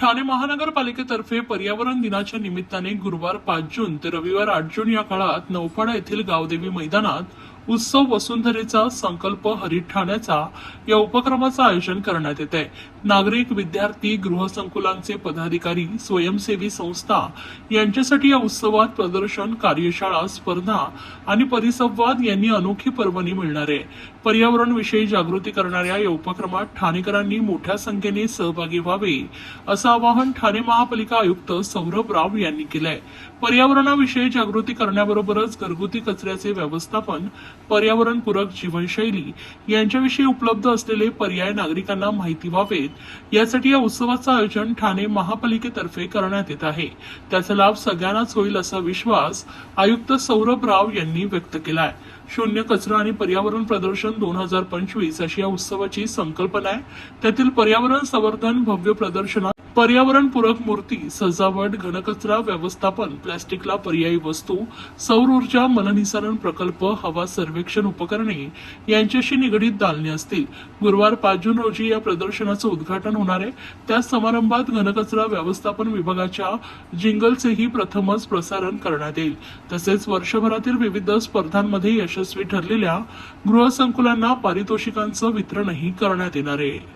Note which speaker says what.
Speaker 1: ठाणे महानगरपालिकेतर्फे पर्यावरण दिनाच्या निमित्ताने गुरुवार पाच जून ते रविवार आठ जून या काळात नौपाडा येथील गावदेवी मैदानात उत्सव वसुंधरेचा संकल्प हरित ठाण्याचा या उपक्रमाचं आयोजन करण्यात येत आहे नागरिक विद्यार्थी गृहसंकुलांचे पदाधिकारी स्वयंसेवी संस्था यांच्यासाठी या उत्सवात प्रदर्शन कार्यशाळा स्पर्धा आणि परिसंवाद यांनी अनोखी पर्वणी मिळणार आहे. पर्यावरण विषयी जागृती करणाऱ्या या उपक्रमात ठाणेकरांनी मोठ्या संख्येने सहभागी व्हावे असं आवाहन ठाणे महापालिका आयुक्त सौरभ राव यांनी केलंय. पर्यावरणाविषयी जागृती करण्याबरोबरच घरगुती कचऱ्याचे व्यवस्थापन पर्यावरणपूरक जीवनशैली यांच्याविषयी उपलब्ध असलेले पर्याय नागरिकांना माहिती व्हावेत. यासाठी या उत्सवाचं आयोजन ठाणे महापालिकेतर्फे करण्यात येत आहे. त्याचा लाभ सगळ्यांनाच होईल असा विश्वास आयुक्त सौरभ राव यांनी व्यक्त केलाय. शून्य कचरा आणि पर्यावरण प्रदर्शन दोन हजार पंचवीस अशी या उत्सवाची संकल्पना आहे. त्यातील पर्यावरण संवर्धन भव्य प्रदर्शनात पर्यावरणपूरक मूर्ती सजावट घनकचरा व्यवस्थापन प्लॅस्टिकला पर्यायी वस्तू सौर ऊर्जा मलनिसारण प्रकल्प हवा सर्वेक्षण उपकरणे यांच्याशी निगडीत दालने असतील. गुरुवार पाच जून रोजी या प्रदर्शनाचं उद्घाटन होणार आहे. त्या समारंभात घनकचरा व्यवस्थापन विभागाच्या जिंगलचेही प्रथमच प्रसारण करण्यात येईल. तसेच वर्षभरातील विविध स्पर्धांमध्ये यशस्वी ठरलेल्या गृहसंकुलांना पारितोषिकांचं वितरणही करण्यात येणार आहे.